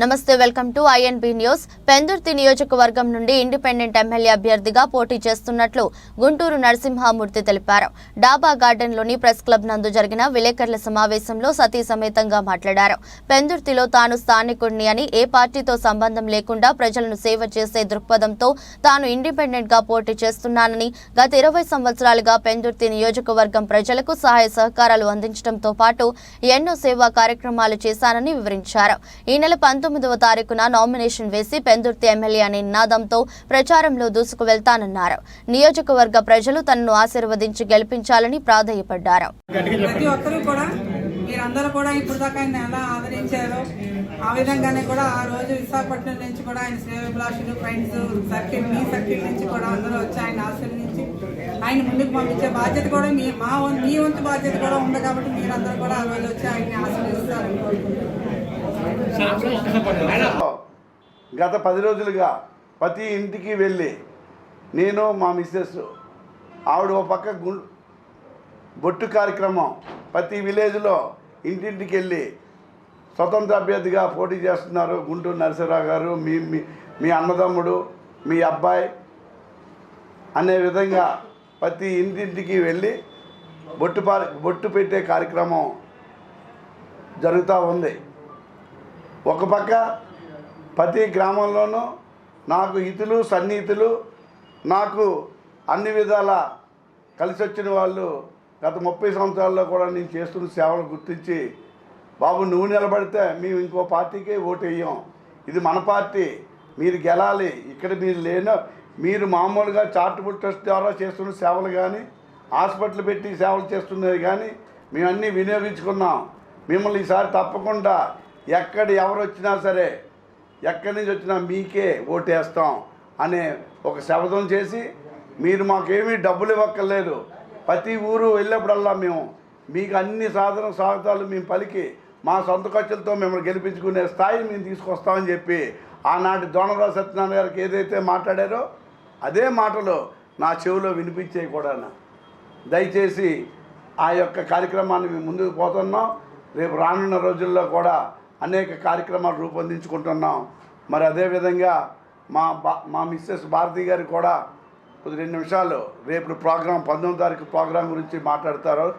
నమస్తే welcome to INB news Pendurthi నియోజకవర్గం నుండి ఇండిపెండెంట్ ఎమ్మెల్యే అభ్యర్థిగా పోటీ చేస్తున్నట్లు గుంటూరు నరసింహామూర్తి తెలిపారు. డాబా గార్డెన్లోని ప్రెస్ క్లబ్ నందు జరిగిన విలేకరుల సమావేశంలో సతీ సమేతంగా మాట్లాడారు. పెందుర్తిలో తాను స్థానికుడిని అని ఏ పార్టీతో సంబంధం లేకుండా ప్రజలను సేవ చేసే దృక్పథంతో తాను ఇండిపెండెంట్గా పోటీ చేస్తున్నానని గత ఇరవై సంవత్సరాలుగా పెందుర్తి నియోజకవర్గం ప్రజలకు సహాయ సహకారాలు అందించడంతో పాటు ఎన్నో సేవా కార్యక్రమాలు చేశానని వివరించారు. ఈ నెల పంతొమ్మిదవ తారీఖున నామినేషన్ వేసి పెందుర్తి ఎమ్మెల్యే అనే నినాదంతో ప్రచారంలో దూసుకు వెళ్తానన్నారు నియోజకవర్గ ప్రజలు తనను ఆశీర్వదించి గెలిపించాలని ప్రాధేయపడ్డారు. ప్రతి ఒక్కరూ కూడా మీరందరూ కూడా ఇప్పుడు దాకా ఆయన ఎలా ఆదరించారో ఆ విధంగానే కూడా ఆ రోజు విశాఖపట్నం నుంచి కూడా ఆయన శ్రేయభిలాషులు ఫ్రెండ్స్ సర్కిల్ మీ సర్కిల్ నుంచి కూడా అందరూ వచ్చి ఆయన ఆశీర్వదించి ఆయన ముందుకు పంపించే బాధ్యత కూడా మీ మా మీ వంతు బాధ్యత కూడా ఉంది కాబట్టి మీరందరూ కూడా ఆ వచ్చి ఆయన్ని గత పది రోజులుగా ప్రతి ఇంటికి వెళ్ళి నేను మా మిస్సెస్ ఆవిడ ఒక పక్క గు బొట్టు కార్యక్రమం ప్రతి విలేజ్లో ఇంటింటికి వెళ్ళి స్వతంత్ర అభ్యర్థిగా పోటీ చేస్తున్నారు గుంటూరు నరసింహరావు గారు మీ మీ అన్నదమ్ముడు మీ అబ్బాయి అనే విధంగా ప్రతి ఇంటింటికి వెళ్ళి బొట్టు బొట్టు పెట్టే కార్యక్రమం జరుగుతూ ఉంది. ఒక పక్క ప్రతి గ్రామంలోనూ నాకు హితులు సన్నిహితులు నాకు అన్ని విధాల కలిసి వచ్చిన వాళ్ళు గత ముప్పై సంవత్సరాల్లో కూడా నేను చేస్తున్న సేవలు గుర్తించి బాబు నువ్వు నిలబడితే మేము ఇంకో పార్టీకే ఓటు వేయం ఇది మన పార్టీ. మీరు గెలాలి. ఇక్కడ మీరు లేన మీరు మామూలుగా చార్టబుల్ ట్రస్ట్ ద్వారా చేస్తున్న సేవలు కానీ హాస్పిటల్ పెట్టి సేవలు చేస్తున్నది కానీ మేము అన్నీ వినియోగించుకున్నాం. మిమ్మల్ని ఈసారి తప్పకుండా ఎక్కడ ఎవరు వచ్చినా సరే ఎక్కడి నుంచి వచ్చినా మీకే ఓటేస్తాం అనే ఒక శపథం చేసి మీరు మాకేమీ డబ్బులు ఇవ్వక్కర్లేదు. ప్రతి ఊరు వెళ్ళినప్పుడల్లా మేము మీకు అన్ని సాధన సాగుతాలు మేము పలికి మా సొంత ఖర్చులతో మిమ్మల్ని గెలిపించుకునే స్థాయి మేము తీసుకొస్తామని చెప్పి ఆనాటి దోనరావు సత్యనారాయణ గారికి ఏదైతే మాట్లాడారో అదే మాటలు నా చెవిలో వినిపించేవి కూడా దయచేసి ఆ యొక్క కార్యక్రమాన్ని మేము ముందుకు పోతున్నాం. రేపు రానున్న రోజుల్లో కూడా అనేక కార్యక్రమాలు రూపొందించుకుంటున్నాం. మరి అదేవిధంగా మా బా మా మిస్సెస్ భారతి గారు కూడా కొద్ది రెండు నిమిషాలు రేపు ప్రోగ్రాం పంతొమ్మిది తారీఖు ప్రోగ్రాం గురించి మాట్లాడతారు.